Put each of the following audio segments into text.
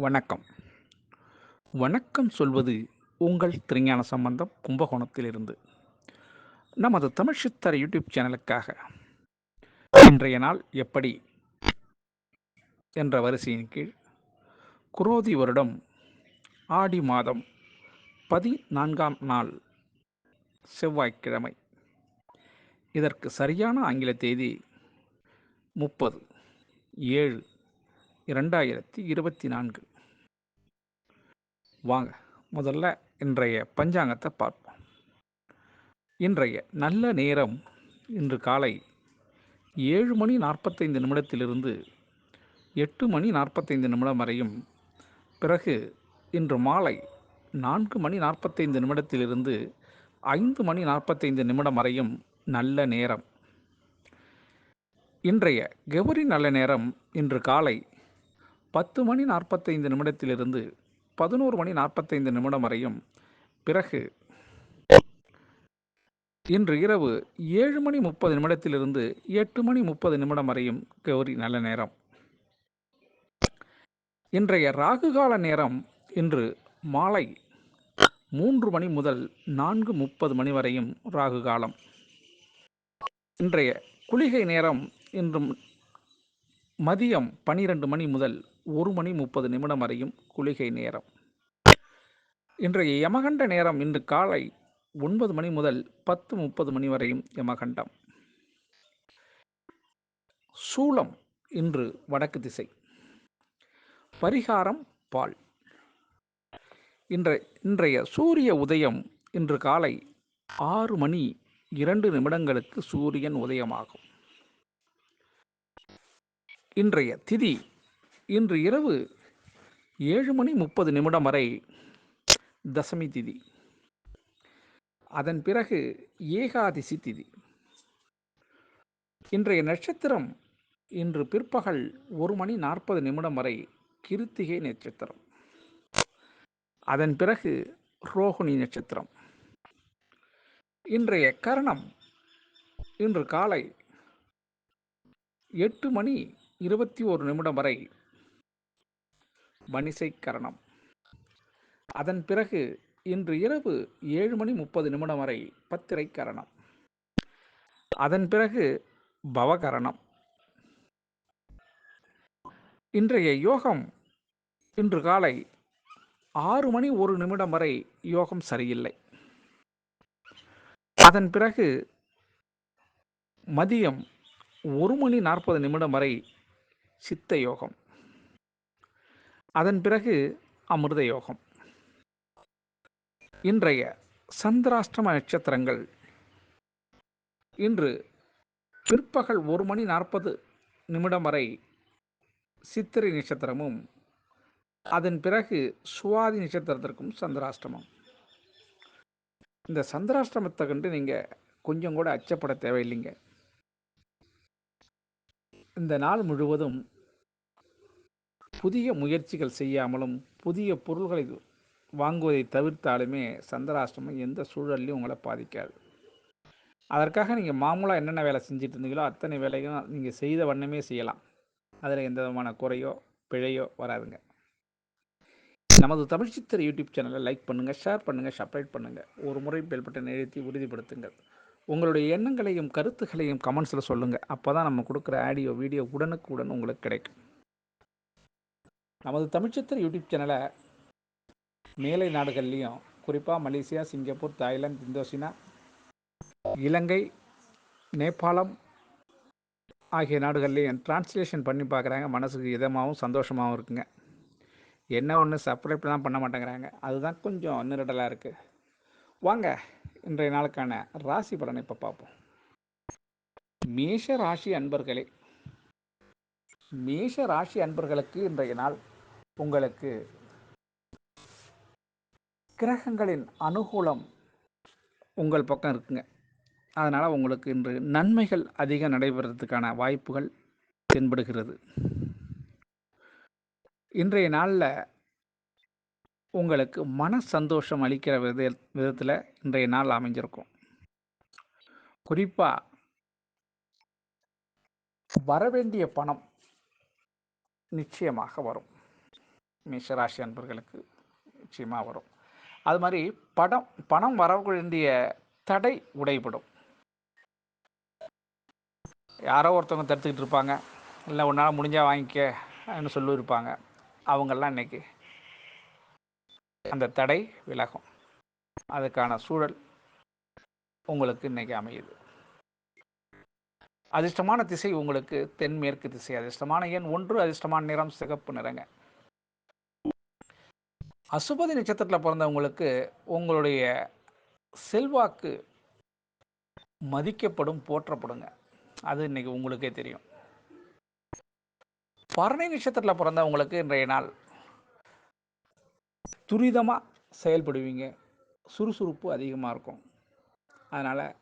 வணக்கம். வணக்கம் சொல்வது உங்கள் திருஞான சம்பந்தம் கும்பகோணத்திலிருந்து. நமது தமிழ் சித்தர் யூடியூப் சேனலுக்காக. இன்றைய நாள் எப்படி? என்ற வரிசையின் கீழ் குரோதி வருடம் ஆடி மாதம் பதினான்காம் நாள் செவ்வாய்க்கிழமை. இதற்கு சரியான ஆங்கில தேதி முப்பது ஏழு இரண்டாயிரத்தி இருபத்தி நான்கு. வாங்க. முதல்ல இன்றைய பஞ்சாங்கத்தை பார்ப்போம். இன்றைய நல்ல நேரம் இன்று காலை ஏழு மணி நாற்பத்தைந்து நிமிடத்திலிருந்து எட்டு மணி நாற்பத்தைந்து நிமிடம் வரையும். பிறகு இன்று மாலை நான்கு மணி நாற்பத்தைந்து நிமிடத்திலிருந்து ஐந்து மணி நாற்பத்தைந்து நிமிடம் வரையும் நல்ல நேரம். இன்றைய கெவரி நல்ல நேரம் இன்று காலை பத்து மணி நாற்பத்தைந்து நிமிடத்திலிருந்து பதினோரு மணி நாற்பத்தைந்து நிமிடம் வரையும். பிறகு இன்று இரவு ஏழு மணி முப்பது நிமிடத்திலிருந்து எட்டு மணி முப்பது நிமிடம் வரையும் கௌரி நல்ல நேரம். இன்றைய ராகுகால நேரம் இன்று மாலை மூன்று மணி முதல் நான்கு முப்பது மணி வரையும் ராகு காலம் இன்றைய குளிகை நேரம் இன்றும் மதியம் பனிரெண்டு மணி முதல் ஒரு மணி முப்பது நிமிடம் வரையும் குளிகை நேரம். இன்றைய யமகண்ட நேரம் இன்று காலை ஒன்பது மணி முதல் பத்து முப்பது மணி வரையும் யமகண்டம். சூளம் இன்று வடக்கு திசை. பரிகாரம் பால். இன்றைய இன்றைய சூரிய உதயம் இன்று காலை ஆறு மணி இரண்டு நிமிடங்களுக்கு சூரியன் உதயமாகும். இன்றைய திதி இன்று இரவு ஏழு மணி முப்பது நிமிடம் வரை தசமி திதி. அதன் பிறகு ஏகாதிசி திதி. இன்றைய நட்சத்திரம் இன்று பிற்பகல் ஒரு மணி நாற்பது நிமிடம் வரை கிருத்திகை நட்சத்திரம். அதன் பிறகு ரோஹிணி நட்சத்திரம். இன்றைய கரணம் இன்று காலை எட்டு மணி இருபத்தி ஒரு நிமிடம் வரை வணிசை கரணம் அதன் பிறகு இன்று இரவு ஏழு மணி முப்பது நிமிடம் வரை பத்திரை கரணம் அதன் பிறகு பவகரணம். இன்றைய யோகம் இன்று காலை ஆறு மணி ஒரு நிமிடம் வரை யோகம் சரியில்லை. அதன் பிறகு மதியம் ஒரு மணி நாற்பது நிமிடம் வரை சித்த யோகம். அதன் பிறகு அமிர்த யோகம் இன்றைய சந்திராஷ்டம நட்சத்திரங்கள். இன்று பிற்பகல் ஒரு மணி நாற்பது நிமிடம் வரை சித்திரை நட்சத்திரமும் அதன் பிறகு சுவாதி நட்சத்திரத்திற்கும் சந்திராஷ்டமம். இந்த சந்திராஷ்டமத்தை கண்டு நீங்கள் கொஞ்சம் கூட அச்சப்பட தேவையில்லைங்க. இந்த நாள் முழுவதும் புதிய முயற்சிகள் செய்யாமலும் புதிய பொருள்களை வாங்குவதை தவிர்த்தாலுமே சந்திராஷ்டமம் எந்த சூழல்லையும் உங்களை பாதிக்காது. அதற்காக நீங்கள் மாமூலாக என்னென்ன வேலை செஞ்சுட்டு இருந்தீங்களோ அத்தனை வேலையும் நீங்கள் செய்த வண்ணமே செய்யலாம். அதில் எந்த விதமான குறையோ பிழையோ வராதுங்க. நமது தமிழ் சித்திர யூடியூப் சேனலை லைக் பண்ணுங்கள் ஷேர் பண்ணுங்கள் சப்ரைட் பண்ணுங்கள் ஒரு முறை பெல் பட்டன் எழுத்தி உறுதிப்படுத்துங்கள். உங்களுடைய எண்ணங்களையும் கருத்துக்களையும் கமெண்ட்ஸில் சொல்லுங்கள் அப்போ தான் நம்ம கொடுக்குற ஆடியோ வீடியோ உடனுக்குடன் உங்களுக்கு கிடைக்கும். நமது தமிழ்ச்சித்திர யூடியூப் சேனலை மேலை நாடுகள்லேயும் குறிப்பாக Malaysia Singapore Thailand Indochina Ilangai நேபாளம் ஆகிய நாடுகள்லேயும் டிரான்ஸ்லேஷன் பண்ணி பார்க்குறாங்க. மனசுக்கு இதமாகவும் சந்தோஷமாகவும் இருக்குங்க. என்ன ஒன்று சப்ஸ்கிரைப் தான் பண்ண மாட்டேங்கிறாங்க. அதுதான் கொஞ்சம் நிரடலாக இருக்குது வாங்க இன்றைய நாளுக்கான ராசி பலனை இப்போ பார்ப்போம். மேஷ ராசி அன்பர்களே மேஷ ராசி அன்பர்களுக்கு இன்றைய நாள் உங்களுக்கு கிரகங்களின் அனுகூலம் உங்கள் பக்கம் இருக்குங்க. அதனால் உங்களுக்கு இன்று நன்மைகள் அதிகம் நடைபெறதுக்கான வாய்ப்புகள் தென்படுகிறது. இன்றைய நாளில் உங்களுக்கு மன சந்தோஷம் அளிக்கிற வித விதத்தில் இன்றைய நாள் அமைஞ்சிருக்கும். குறிப்பாக வரவேண்டிய பணம் நிச்சயமாக வரும். மேஷராசி அன்பர்களுக்கு நிச்சயமாக வரும். அது மாதிரி படம் பணம் வரக்கூடிய தடை உடைபடும். யாரோ ஒருத்தவங்க தடுத்துக்கிட்டு இருப்பாங்க. இல்லை உன்னால் முடிஞ்சால் வாங்கிக்கன்னு சொல்லியிருப்பாங்க. அவங்கெல்லாம் இன்றைக்கி அந்த தடை விலகும். அதுக்கான சூழல் உங்களுக்கு இன்றைக்கி அமையுது. அதிர்ஷ்டமான திசை உங்களுக்கு தென்மேற்கு திசை. அதிர்ஷ்டமான எண் ஒன்று அதிர்ஷ்டமான நிறம் சிகப்பு நிறங்க. அசுபதி நட்சத்திரத்தில் பிறந்தவங்களுக்கு உங்களுடைய செல்வாக்கு மதிக்கப்படும் போற்றப்படுங்க. அது இன்னைக்கு உங்களுக்கே தெரியும். பரணி நட்சத்திரத்தில் பிறந்தவங்களுக்கு இன்றைய நாள் துரிதமாக செயல்படுவீங்க. சுறுசுறுப்பு அதிகமாக இருக்கும். அதனால்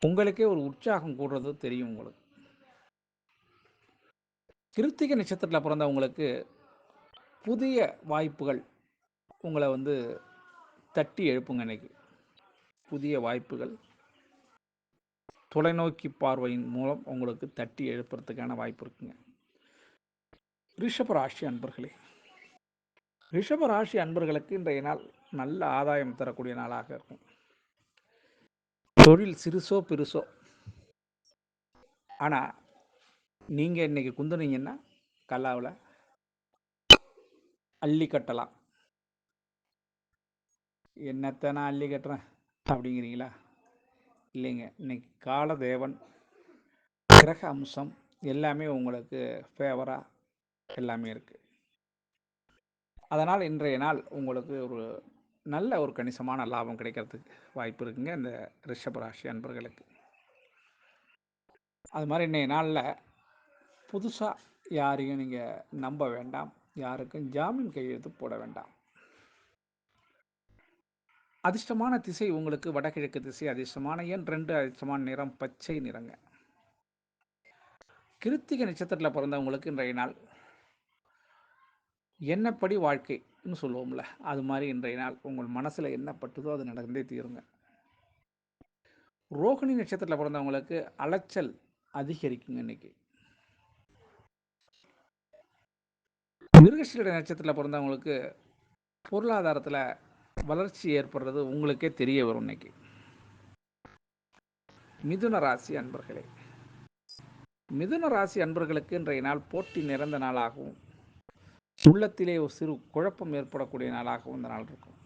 உங்களுக்கே ஒரு உற்சாகம் கூடுறது தெரியும் உங்களுக்கு. கிருத்திகை நட்சத்திரத்தில் பிறந்தவங்களுக்கு புதிய வாய்ப்புகள் உங்களை வந்து தட்டி எழுப்புங்க இன்னைக்கு. புதிய வாய்ப்புகள். தொலைநோக்கி பார்வையின் மூலம் உங்களுக்கு தட்டி எழுப்புறதுக்கான வாய்ப்பு இருக்குங்க. ரிஷப ராசி அன்பர்களே ரிஷப ராசி அன்பர்களுக்கு இன்றைய நாள் நல்ல ஆதாயம் தரக்கூடிய நாளாக இருக்கும். தொழில் சிறுசோ பெருசோ. ஆனால் நீங்கள் இன்றைக்கி குந்துனீங்கன்னா கல்லாவில் அள்ளி கட்டலாம். என்னத்தை நான் அள்ளி கட்டுறேன் அப்படிங்கிறீங்களா? இல்லைங்க. இன்னைக்கு காலதேவன் கிரக அம்சம் எல்லாமே உங்களுக்கு ஃபேவராக எல்லாமே இருக்குது அதனால் இன்றைய நாள் உங்களுக்கு ஒரு நல்ல ஒரு கணிசமான லாபம் கிடைக்கிறதுக்கு வாய்ப்பு இருக்குங்க இந்த ரிஷபராசி அன்பர்களுக்கு. அது மாதிரி இன்றைய நாளில் புதுசாக யாரையும் நீங்கள் நம்ப வேண்டாம். யாருக்கும் ஜாமீன் கையெழுத்து போட வேண்டாம். அதிர்ஷ்டமான திசை உங்களுக்கு வடகிழக்கு திசை அதிர்ஷ்டமான எண் ரெண்டு அதிர்ஷ்டமான நிறம் பச்சை நிறங்க. கிருத்திகை நட்சத்திரத்தில் பிறந்தவங்களுக்கு இன்றைய நாள் என்னப்படி வாழ்க்கைன்னு சொல்லுவோம்ல அது மாதிரி இன்றைய நாள் உங்கள் மனசில் என்ன பட்டுதோ அது நடந்தே தீருங்க. ரோகிணி நட்சத்திரத்தில் பிறந்தவங்களுக்கு அலைச்சல் அதிகரிக்குங்க இன்னைக்கு. மிருகசீட நட்சத்திரத்தில் பிறந்தவங்களுக்கு பொருளாதாரத்தில் வளர்ச்சி ஏற்படுறது உங்களுக்கே தெரிய வரும் இன்னைக்கு. மிதுன ராசி அன்பர்களே மிதுன ராசி அன்பர்களுக்கு இன்றைய நாள் போட்டி நிறைந்த நாளாகவும் உள்ளத்திலே ஒரு சிறு குழப்பம் ஏற்படக்கூடிய நாளாகவும் இந்த நாள் இருக்கும்.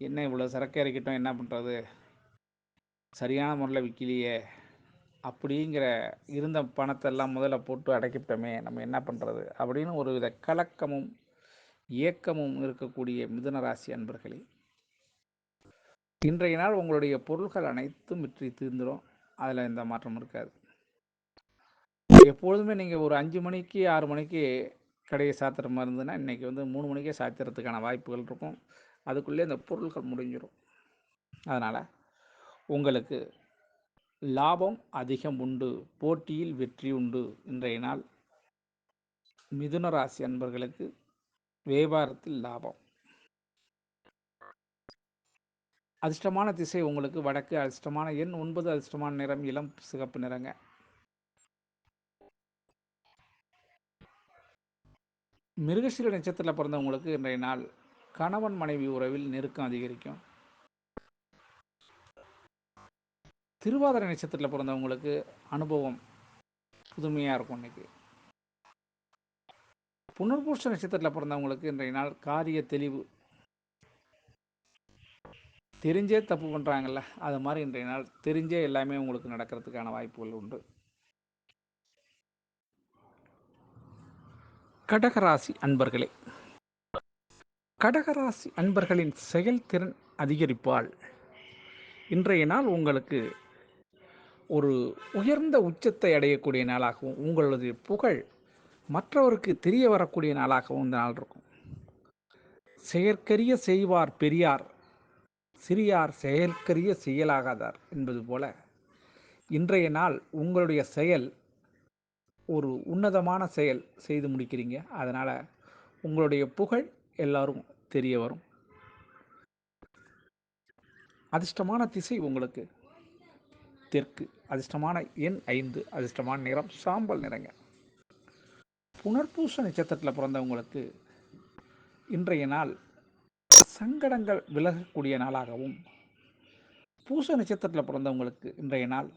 என்ன இவ்வளோ சரக்கு இறக்கிட்டோம் என்ன பண்ணுறது சரியான முறையில் விற்கலையே அப்படிங்கிற இருந்த பணத்தை எல்லாம் முதல்ல போட்டு அடைக்கிட்டோமே நம்ம என்ன பண்ணுறது அப்படின்னு ஒரு வித கலக்கமும் ஏக்கமும் இருக்கக்கூடிய மிதுன ராசி அன்பர்களே இன்றைய நாள் உங்களுடைய பொருள்கள் அனைத்தும் விற்றி தீர்ந்துடும். அதில் எந்த மாற்றமும் இருக்காது. எப்பொழுதுமே நீங்கள் ஒரு அஞ்சு மணிக்கு ஆறு மணிக்கு கடையை சாத்துற மாதிரி இருந்ததுன்னா இன்றைக்கி வந்து மூணு மணிக்கே சாத்திரத்துக்கான வாய்ப்புகள் இருக்கும். அதுக்குள்ளே அந்த பொருட்கள் முடிஞ்சிடும் அதனால் உங்களுக்கு லாபம் அதிகம் உண்டு போட்டியில் வெற்றி உண்டு இன்றைய நாள். மிதுன ராசி அன்பர்களுக்கு வியாபாரத்தில் லாபம். அதிர்ஷ்டமான திசை உங்களுக்கு வடக்கு அதிர்ஷ்டமான எண் ஒன்பது அதிர்ஷ்டமான நிறம் இளம் சிகப்பு நிறங்க. மிருகசீல நட்சத்திரத்தில் பிறந்தவங்களுக்கு இன்றைய நாள் கணவன் மனைவி உறவில் நெருக்கம் அதிகரிக்கும். திருவாதிரை நட்சத்திரத்தில் பிறந்தவங்களுக்கு அனுபவம் புதுமையாக இருக்கும் இன்னைக்கு. புனர்பூஷ நட்சத்திரத்தில் பிறந்தவங்களுக்கு இன்றைய நாள் காரிய தெளிவு. தெரிஞ்சே தப்பு பண்ணுறாங்கல்ல அது மாதிரி இன்றைய நாள் தெரிஞ்சே எல்லாமே உங்களுக்கு நடக்கிறதுக்கான வாய்ப்புகள் உண்டு. கடகராசி அன்பர்களே கடகராசி அன்பர்களின் செயல்திறன் அதிகரிப்பால் இன்றைய நாள் உங்களுக்கு ஒரு உயர்ந்த உச்சத்தை அடையக்கூடிய நாளாகவும் உங்களது புகழ் மற்றவருக்கு தெரிய வரக்கூடிய நாளாகவும் இந்த நாள் இருக்கும். செயற்கரிய செய்வார் பெரியார் சிறியார் செயற்கரிய செயலாகாதார் என்பது போல இன்றைய நாள் உங்களுடைய செயல் ஒரு உன்னதமான செயல் செய்து முடிக்கிறீங்க. அதனால் உங்களுடைய புகழ் எல்லாரும் தெரிய வரும். அதிர்ஷ்டமான திசை உங்களுக்கு. தெற்கு அதிர்ஷ்டமான எண் ஐந்து அதிர்ஷ்டமான நிறம் சாம்பல் நிறங்க. புனர்பூச நட்சத்திரத்தில் பிறந்தவங்களுக்கு இன்றைய நாள் சங்கடங்கள் விலகக்கூடிய நாளாகவும் பூச நட்சத்திரத்தில் பிறந்தவங்களுக்கு இன்றைய நாள்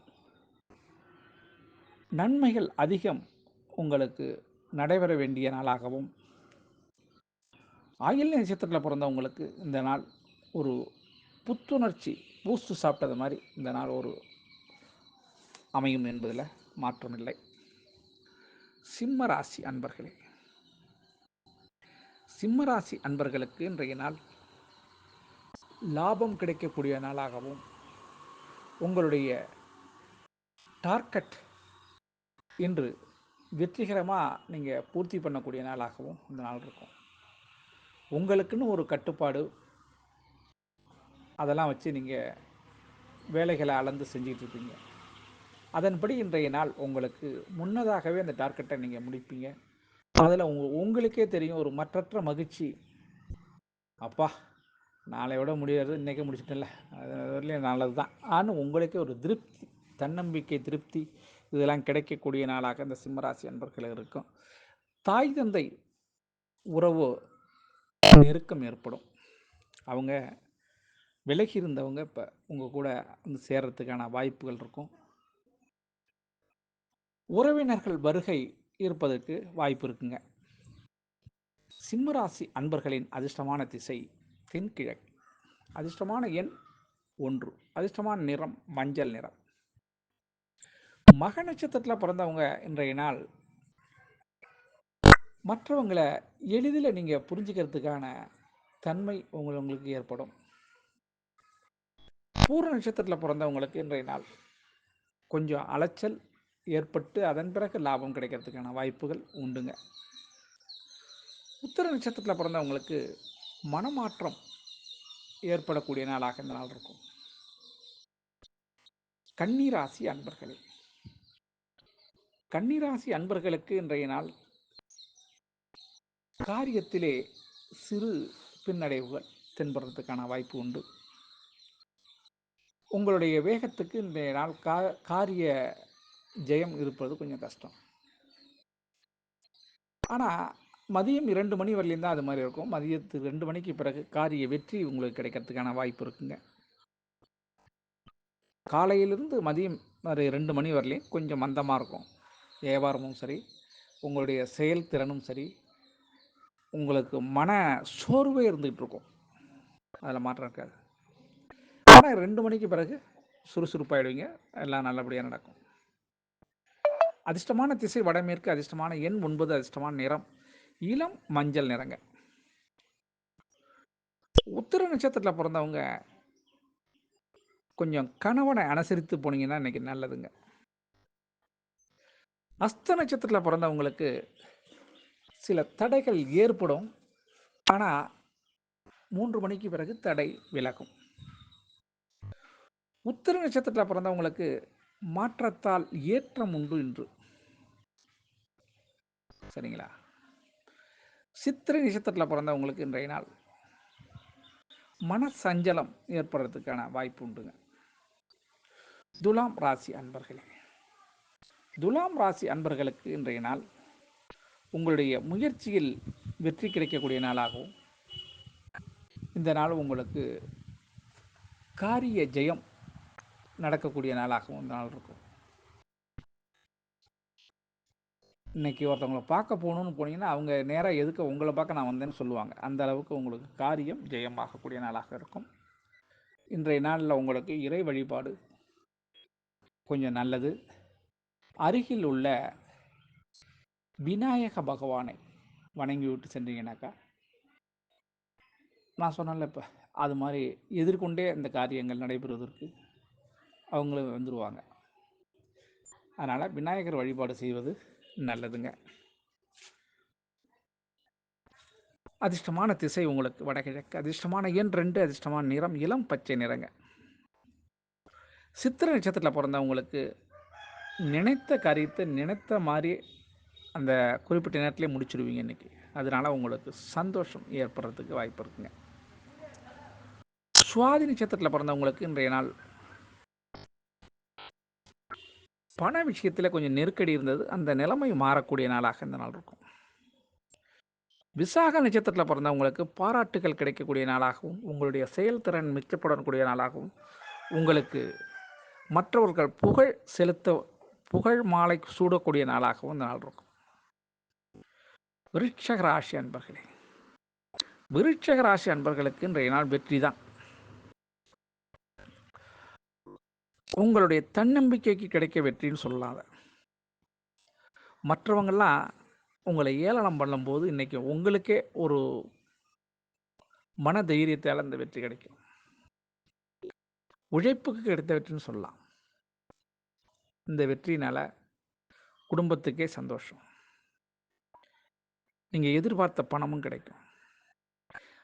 நன்மைகள் அதிகம் உங்களுக்கு நடைபெற வேண்டிய நாளாகவும் ஆயில் நட்சத்திரத்தில் பிறந்தவங்களுக்கு இந்த நாள் ஒரு புத்துணர்ச்சி பூஸ்ட் சாப்பிட்டது மாதிரி இந்த நாள் ஒரு அமையும் என்பதில் மாற்றமில்லை சிம்ம ராசி அன்பர்களே. சிம்ம ராசி அன்பர்களுக்கு இன்றைய நாள் லாபம் கிடைக்கக்கூடிய நாளாகவும் உங்களுடைய டார்கெட் இன்று வெற்றிகரமாக நீங்கள் பூர்த்தி பண்ணக்கூடிய நாளாகவும் இந்த நாள் இருக்கும். உங்களுக்குன்னு ஒரு கட்டுப்பாடு அதெல்லாம் வச்சு நீங்கள் வேலைகளை அளந்து செஞ்சிகிட்டு இருப்பீங்க. அதன்படி இன்றைய நாள் உங்களுக்கு முன்னதாகவே அந்த டார்கெட்டை நீங்கள் முடிப்பீங்க. அதில் உங்க உங்களுக்கே தெரியும் ஒரு மற்றற்ற மகிழ்ச்சி. அப்பா நாளை விட முடியாது இன்றைக்கே முடிச்சிட்டல அது வரலையும் நல்லது தான் ஆனால் உங்களுக்கே ஒரு திருப்தி தன்னம்பிக்கை திருப்தி இதெல்லாம் கிடைக்கக்கூடிய நாளாக இந்த சிம்மராசி அன்பர்கள் இருக்கும். தாய் தந்தை உறவு நெருக்கம் ஏற்படும். அவங்க விலகி இருந்தவங்க இப்போ உங்கள் கூட வந்து சேர்றதுக்கான வாய்ப்புகள் இருக்கும். உறவினர்கள் வருகை இருப்பதற்கு வாய்ப்பு இருக்குங்க. சிம்மராசி அன்பர்களின் அதிர்ஷ்டமான திசை தென்கிழக்கு. அதிர்ஷ்டமான எண் ஒன்று. அதிர்ஷ்டமான நிறம் மஞ்சள் நிறம். மக நட்சத்திரத்தில் பிறந்தவங்க இன்றைய நாள் மற்றவங்களை எளிதில் நீங்கள் புரிஞ்சுக்கிறதுக்கான தன்மை உங்கள் உங்களுக்கு ஏற்படும். பூர்ண நட்சத்திரத்தில் பிறந்தவங்களுக்கு இன்றைய நாள் கொஞ்சம் அலைச்சல் ஏற்பட்டு அதன் பிறகு லாபம் கிடைக்கிறதுக்கான வாய்ப்புகள் உண்டுங்க. உத்தர நட்சத்திரத்தில் பிறந்தவங்களுக்கு மனமாற்றம் ஏற்படக்கூடிய நாளாக இந்த நாள் இருக்கும். கன்னிராசி அன்பர்களே கன்னிராசி அன்பர்களுக்கு இன்றைய நாள் காரியத்திலே சிறு பின்னடைவுகள் தென்படுறதுக்கான வாய்ப்பு உண்டு. உங்களுடைய வேகத்துக்கு இன்றைய நாள் கா காரிய ஜெயம் இருப்பது கொஞ்சம் கஷ்டம். ஆனால் மதியம் இரண்டு மணி வரலையும் தான் அது மாதிரி இருக்கும். மதியத்து ரெண்டு மணிக்கு பிறகு காரிய வெற்றி உங்களுக்கு கிடைக்கிறதுக்கான வாய்ப்பு இருக்குங்க. காலையிலிருந்து மதியம் ஒரு ரெண்டு மணி வரலையும் கொஞ்சம் மந்தமாக இருக்கும். வியாபாரமும் சரி உங்களுடைய செயல்திறனும் சரி உங்களுக்கு மன சோர்வே இருந்துகிட்டு இருக்கும். அதில் மாற்றம் இருக்காது. ஆனால் ரெண்டு மணிக்கு பிறகு சுறுசுறுப்பாயிடுவீங்க. எல்லாம் நல்லபடியாக நடக்கும். அதிர்ஷ்டமான திசை வடமேற்கு அதிர்ஷ்டமான எண் ஒன்பது அதிர்ஷ்டமான நிறம் இளம் மஞ்சள் நிறங்க. உத்திர நட்சத்திரத்தில் பிறந்தவங்க கொஞ்சம் கணவனை அனுசரித்து போனீங்கன்னா இன்னைக்கு நல்லதுங்க. அஸ்த நட்சத்திரத்தில் பிறந்தவங்களுக்கு சில தடைகள் ஏற்படும். ஆனால் மூன்று மணிக்கு பிறகு தடை விலகும். உத்திர நட்சத்திரத்தில் பிறந்தவங்களுக்கு மாற்றத்தால் ஏற்றம் உண்டு என்று. சரிங்களா? சித்திரை நட்சத்திரத்தில் பிறந்தவங்களுக்கு இன்றைய நாள். மன சஞ்சலம் ஏற்படுறதுக்கான வாய்ப்பு உண்டுங்க. துலாம் ராசி அன்பர்களே. துலாம் ராசி அன்பர்களுக்கு இன்றைய நாள் உங்களுடைய முயற்சியில் வெற்றி கிடைக்கக்கூடிய நாளாகவும் இந்த நாள் உங்களுக்கு காரிய ஜெயம் நடக்கக்கூடிய நாளாகவும் இந்த நாள் இருக்கும். இன்னைக்கு ஒருத்தவங்களை பார்க்க போகணுன்னு போனீங்கன்னா அவங்க நேராக எதுக்கு உங்களை பார்க்க நான் வந்தேன்னு சொல்லுவாங்க. அந்த அளவுக்கு உங்களுக்கு காரியம் ஜெயமாகக்கூடிய நாளாக இருக்கும். இன்றைய நாளில் உங்களுக்கு இறை வழிபாடு கொஞ்சம் நல்லது. அருகில் உள்ள விநாயக பகவானை வணங்கி விட்டு சென்றீங்கன்னாக்கா நான் சொன்னேன்ல இப்போ அது மாதிரி எதிர்கொண்டே இந்த காரியங்கள் நடைபெறுவதற்கு அவங்களும் வந்துடுவாங்க அதனால் விநாயகர் வழிபாடு செய்வது நல்லதுங்க. அதிர்ஷ்டமான திசை உங்களுக்கு வடகிழக்கு அதிர்ஷ்டமான எண் ரெண்டு அதிர்ஷ்டமான நிறம் இளம் பச்சை நிறங்க. சித்திரை நட்சத்திரத்தில் பிறந்தவங்களுக்கு நினைத்த காரியத்தை நினைத்த மாதிரி அந்த குறிப்பிட்ட நேரத்திலே முடிச்சிடுவீங்க இன்றைக்கி அதனால் உங்களுக்கு சந்தோஷம் ஏற்படுறதுக்கு வாய்ப்பு இருக்குங்க. சுவாதி நட்சத்திரத்தில் பிறந்தவங்களுக்கு இன்றைய நாள் பண விஷயத்தில் கொஞ்சம் நெருக்கடி இருந்தது. அந்த நிலைமை மாறக்கூடிய நாளாக இந்த நாள் இருக்கும். விசாக நட்சத்திரத்தில் பிறந்தவங்களுக்கு பாராட்டுகள் கிடைக்கக்கூடிய நாளாகவும் உங்களுடைய செயல்திறன் மிச்சப்படக்கூடிய நாளாகவும் உங்களுக்கு மற்றவர்கள் புகழ் செலுத்த புகழ் மாலை சூடக்கூடிய நாளாகவும் இந்த நாள் இருக்கும். விருட்சக ராசி அன்பர்களே விருட்சக ராசி அன்பர்களுக்கு இன்றைய நாள் வெற்றி தான் உங்களுடைய தன்னம்பிக்கைக்கு கிடைக்க வெற்றின்னு சொல்லலாம் மற்றவங்கெல்லாம் உங்களை ஏளனம் பண்ணும்போது இன்றைக்கி உங்களுக்கே ஒரு மன தைரியத்தால் அந்த வெற்றி கிடைக்கும். உழைப்புக்கு கிடைத்த வெற்றின்னு சொல்லலாம். இந்த வெற்றினால் குடும்பத்துக்கே சந்தோஷம். நீங்கள் எதிர்பார்த்த பணமும் கிடைக்கும்.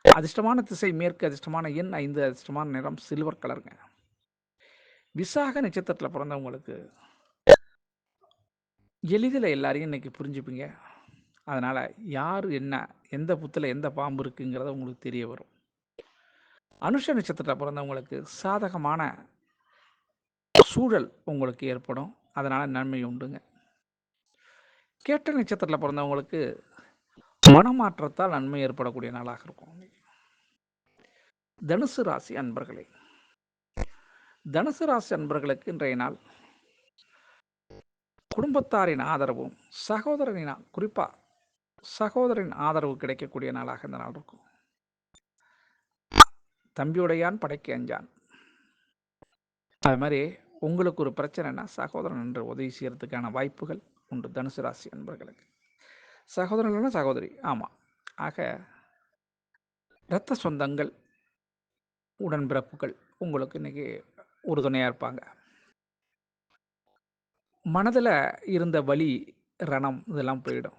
அதிர்ஷ்டமான திசை மேற்கு அதிர்ஷ்டமான எண் ஐந்து அதிர்ஷ்டமான நிறம் சில்வர் கலருங்க. விசாக நட்சத்திரத்தில் பிறந்தவங்களுக்கு எளிதில் எல்லாரையும் இன்றைக்கி புரிஞ்சுப்பீங்க. அதனால் யார் என்ன எந்த புத்தில் எந்த பாம்பு இருக்குங்கிறத உங்களுக்கு தெரிய வரும். அனுஷ நட்சத்திரத்தில் பிறந்தவங்களுக்கு சாதகமான சூழல் உங்களுக்கு ஏற்படும். அதனால் நன்மை உண்டுங்க. கேட்ட நட்சத்திரத்தில் பிறந்தவங்களுக்கு மனமாற்றத்தால் நன்மை ஏற்படக்கூடிய நாளாக இருக்கும். தனுசு ராசி அன்பர்களே தனுசு ராசி அன்பர்களுக்கு இன்றைய நாள் குடும்பத்தாரின் ஆதரவும் சகோதரனின் குறிப்பாக சகோதரின் ஆதரவு கிடைக்கக்கூடிய நாளாக இந்த நாள் இருக்கும். தம்பியுடையான் படைக்க அஞ்சான். அது மாதிரி உங்களுக்கு ஒரு பிரச்சனைனா சகோதரன் என்று உதவி செய்கிறதுக்கான வாய்ப்புகள் உண்டு. தனுசு ராசி அன்பர்களுக்கு. சகோதரன் சகோதரி. ஆமாம் ஆக இரத்த சொந்தங்கள் உடன்பிறப்புகள் உங்களுக்கு இன்றைக்கி உறுதுணையாக இருப்பாங்க. மனதில் இருந்த வலி ரணம் இதெல்லாம் போயிடும்.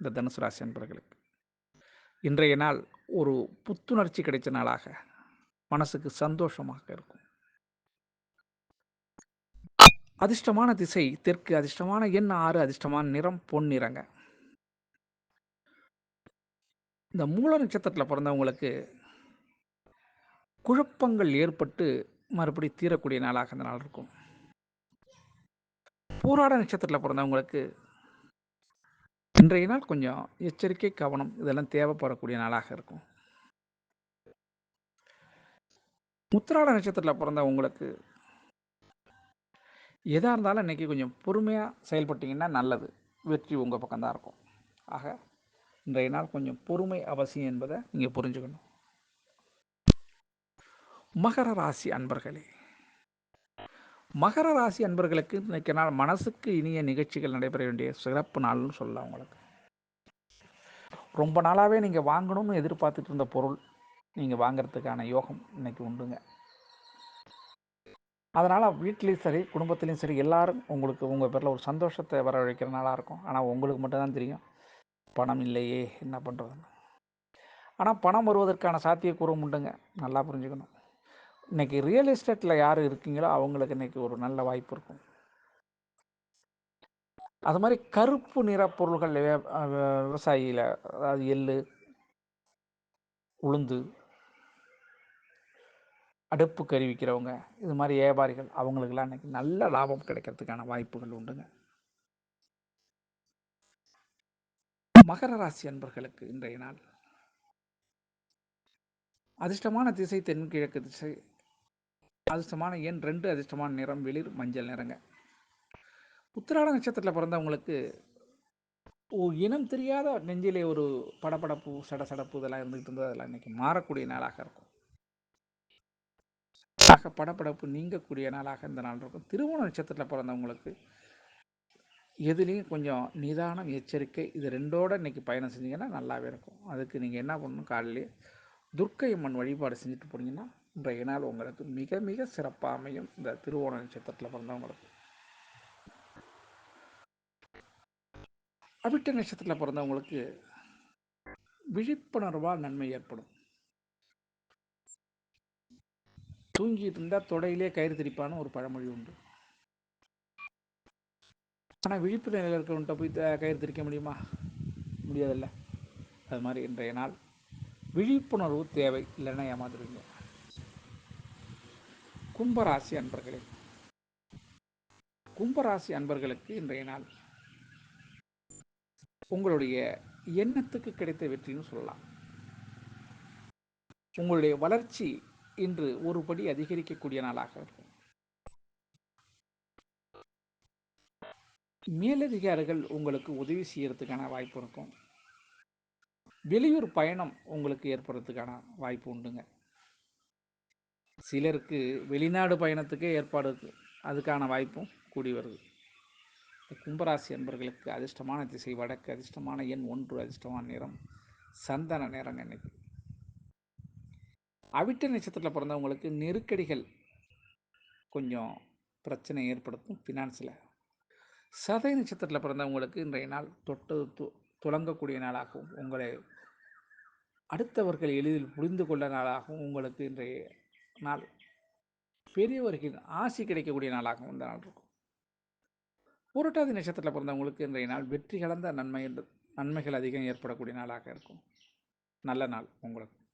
இந்த தனுசு ராசி அன்பர்களுக்கு. இன்றைய நாள் ஒரு புத்துணர்ச்சி கிடைச்ச நாளாக. மனசுக்கு சந்தோஷமாக இருக்கும். அதிர்ஷ்டமான திசை தெற்கு அதிர்ஷ்டமான எண் ஆறு அதிர்ஷ்டமான நிறம் பொன் நிறங்க. இந்த மூல நட்சத்திரத்தில் பிறந்தவங்களுக்கு குழப்பங்கள் ஏற்பட்டு மறுபடி தீரக்கூடிய நாளாக அந்த நாள் இருக்கும். போராட நட்சத்திரத்தில் பிறந்தவங்களுக்கு இன்றைய நாள் கொஞ்சம் எச்சரிக்கை கவனம் இதெல்லாம் தேவைப்படக்கூடிய நாளாக இருக்கும். முத்திராட நட்சத்திரத்தில் பிறந்தவங்களுக்கு எதாக இருந்தாலும் இன்றைக்கி கொஞ்சம் பொறுமையாக செயல்பட்டிங்கன்னா நல்லது. வெற்றி உங்கள் பக்கம்தான் இருக்கும். ஆக இன்றைய நாள் கொஞ்சம் பொறுமை அவசியம் என்பதை நீங்கள் புரிஞ்சுக்கணும். மகர ராசி அன்பர்களே. மகர ராசி அன்பர்களுக்கு இன்றைக்கு நாள் மனசுக்கு இனிய நிகழ்ச்சிகள் நடைபெற வேண்டிய சிறப்பு நாள்னு சொல்லலாம் உங்களுக்கு. ரொம்ப நாளாகவே நீங்கள் வாங்கணும்னு எதிர்பார்த்துட்டு இருந்த பொருள் நீங்கள் வாங்கிறதுக்கான யோகம் இன்னைக்கு உண்டுங்க. அதனால் வீட்லேயும் சரி குடும்பத்துலேயும் சரி எல்லாரும் உங்களுக்கு உங்கள் பேரில் ஒரு சந்தோஷத்தை வரவழைக்கிற நாளாக இருக்கும். ஆனால் உங்களுக்கு மட்டும்தான் தெரியும். பணம் இல்லையே என்ன பண்ணுறதுன்னு ஆனால் பணம் வருவதற்கான சாத்தியக்கூறும் உண்டுங்க. நல்லா புரிஞ்சுக்கணும். இன்றைக்கி ரியல் எஸ்டேட்டில் யார் இருக்கீங்களோ அவங்களுக்கு இன்றைக்கி ஒரு நல்ல வாய்ப்பு இருக்கும். அது மாதிரி கருப்பு நிற பொருள்கள் விவசாயியில் அதாவது எள் உளுந்து அடுப்பு கருவிக்கிறவங்க இது மாதிரி வியாபாரிகள் அவங்களுக்கெல்லாம் இன்றைக்கி நல்ல லாபம் கிடைக்கிறதுக்கான வாய்ப்புகள் உண்டுங்க. மகர ராசி அன்பர்களுக்கு இன்றைய நாள். அதிர்ஷ்டமான திசை தென்கிழக்கு திசை அதிர்ஷ்டமான எண் ரெண்டு அதிர்ஷ்டமான நிறம் வெளிர் மஞ்சள் நிறங்க. உத்திராட நட்சத்திரத்தில் பிறந்தவங்களுக்கு ஓ இனம் தெரியாத நெஞ்சிலே ஒரு படப்படப்பு சடசடப்பு இதெல்லாம் இருந்துகிட்டு இருந்தது. அதெல்லாம் இன்றைக்கி மாறக்கூடிய நாளாக இருக்கும். ஆக படப்படப்பு நீங்கக்கூடிய நாளாக இந்த நாள் இருக்கும். திருவோண நட்சத்திரத்தில் பிறந்தவங்களுக்கு எதுலேயும் கொஞ்சம் நிதானம் எச்சரிக்கை இது ரெண்டோட இன்னைக்கு பயணம் செஞ்சீங்கன்னா நல்லாவே இருக்கும். அதுக்கு நீங்கள் என்ன பண்ணணும்? காலையிலே துர்க்கை அம்மன் வழிபாடு செஞ்சுட்டு போனீங்கன்னா இன்றைய நாள் உங்களுக்கு மிக மிக சிறப்பாக அமையும் இந்த திருவோண நட்சத்திரத்தில் பிறந்தவங்களுக்கு அவிட்ட நட்சத்திரத்தில் பிறந்தவங்களுக்கு விழிப்புணர்வால் நன்மை ஏற்படும். தூங்கிட்டு இருந்தால் தொடையிலே கயிறு திரிப்பான்னு ஒரு பழமொழி உண்டு. ஆனால் விழிப்பு நிலையில் இருக்கிறவன்ட்ட போய் கயிறு திரிக்க முடியுமா? முடியாதில்ல. அது மாதிரி இன்றைய நாள் விழிப்புணர்வு தேவை. இல்லைன்னா ஏமாத்துருவீங்க கும்பராசி அன்பர்களே. கும்பராசி அன்பர்களுக்கு இன்றைய நாள் உங்களுடைய எண்ணத்துக்கு கிடைத்த வெற்றின்னு சொல்லலாம். உங்களுடைய வளர்ச்சி இன்று ஒரு படி அதிகரிக்கக்கூடிய நாளாக இருக்கும். மேலதிகாரிகள் உங்களுக்கு உதவி செய்யறதுக்கான வாய்ப்பு இருக்கும். வெளியூர் பயணம் உங்களுக்கு ஏற்படுறதுக்கான வாய்ப்பு உண்டுங்க. சிலருக்கு வெளிநாடு பயணத்துக்கே ஏற்பாடு அதுக்கான வாய்ப்பும் கூடி வருது. கும்பராசி அன்பர்களுக்கு அதிர்ஷ்டமான திசை வடக்கு அதிர்ஷ்டமான எண் ஒன்று அதிர்ஷ்டமான நிறம் சந்தன நிறம் நினைக்கு அவிட்ட நட்சத்திரத்தில் பிறந்தவங்களுக்கு நெருக்கடிகள் கொஞ்சம் பிரச்சனை ஏற்படுத்தும் ஃபினான்ஸில் சதை நட்சத்திரத்தில் பிறந்தவங்களுக்கு இன்றைய நாள் தொட்டு து துளங்கக்கூடிய நாளாகவும் உங்களை அடுத்தவர்கள் எளிதில் புரிந்து கொள்ள நாளாகவும் உங்களுக்கு இன்றைய நாள். பெரியவர்களின் ஆசி கிடைக்கக்கூடிய நாளாகவும் இந்த நாள் இருக்கும். புரட்டாதி நட்சத்திரத்தில் பிறந்தவங்களுக்கு இன்றைய நாள் வெற்றி கலந்த நன்மை நன்மைகள் அதிகம் ஏற்படக்கூடிய நாளாக இருக்கும். நல்ல நாள் உங்களுக்கு.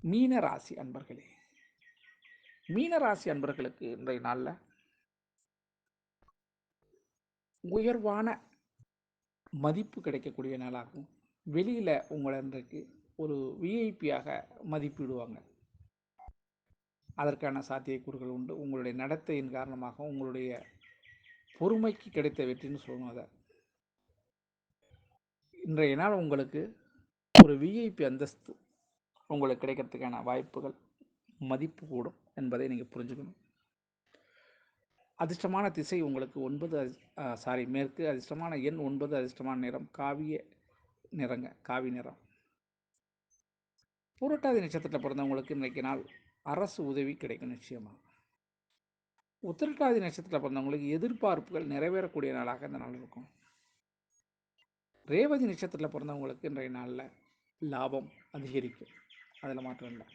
மீன ராசி அன்பர்களே. மீன ராசி அன்பர்களுக்கு இன்றைய நாளில் உயர்வான மதிப்பு கிடைக்கக்கூடிய நாளாகும். வெளியில் உங்களை இன்றைக்கு ஒரு விஐபியாக மதிப்பிடுவாங்க. அதற்கான சாத்தியக்கூறுகள் உண்டு. உங்களுடைய நடத்தையின் காரணமாக உங்களுடைய பொறுமைக்கு கிடைத்த வெற்றின்னு சொல்லணும் அதை. இன்றைய நாள் உங்களுக்கு ஒரு விஐபி அந்தஸ்து உங்களுக்கு கிடைக்கிறதுக்கான வாய்ப்புகள் மதிப்பு கூடும் என்பதை நீங்கள் புரிஞ்சுக்கணும். அதிர்ஷ்டமான திசை உங்களுக்கு ஒன்பது சாரி மேற்கு அதிர்ஷ்டமான எண் ஒன்பது அதிர்ஷ்டமான நிறம் காவிய நிறங்க காவி நிறம். புரட்டாதி நட்சத்திரத்தில் பிறந்தவங்களுக்கு இன்றைக்கு நாள் அரசு உதவி கிடைக்கும் நிச்சயமாக உத்திரட்டாதி நட்சத்திரத்தில் பிறந்தவங்களுக்கு எதிர்பார்ப்புகள் நிறைவேறக்கூடிய நாளாக இந்த நாள் இருக்கும். ரேவதி நட்சத்திரத்தில் பிறந்தவங்களுக்கு இன்றைய நாளில் லாபம் அதிகரிக்கும். அதில் மாற்றம் இல்லை.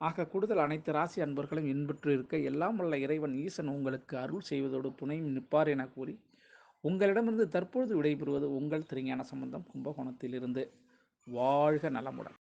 ஆக கூடுதல் அனைத்து ராசி அன்பர்களும் இன்பற்று இருக்க எல்லாம் உள்ள இறைவன் ஈசன் உங்களுக்கு அருள் செய்வதோடு துணையும் நிற்பார் என கூறி உங்களிடமிருந்து தற்பொழுது விடைபெறுவது உங்கள் திருஞான சம்பந்தம் கும்பகோணத்திலிருந்து. வாழ்க நலமுடன்.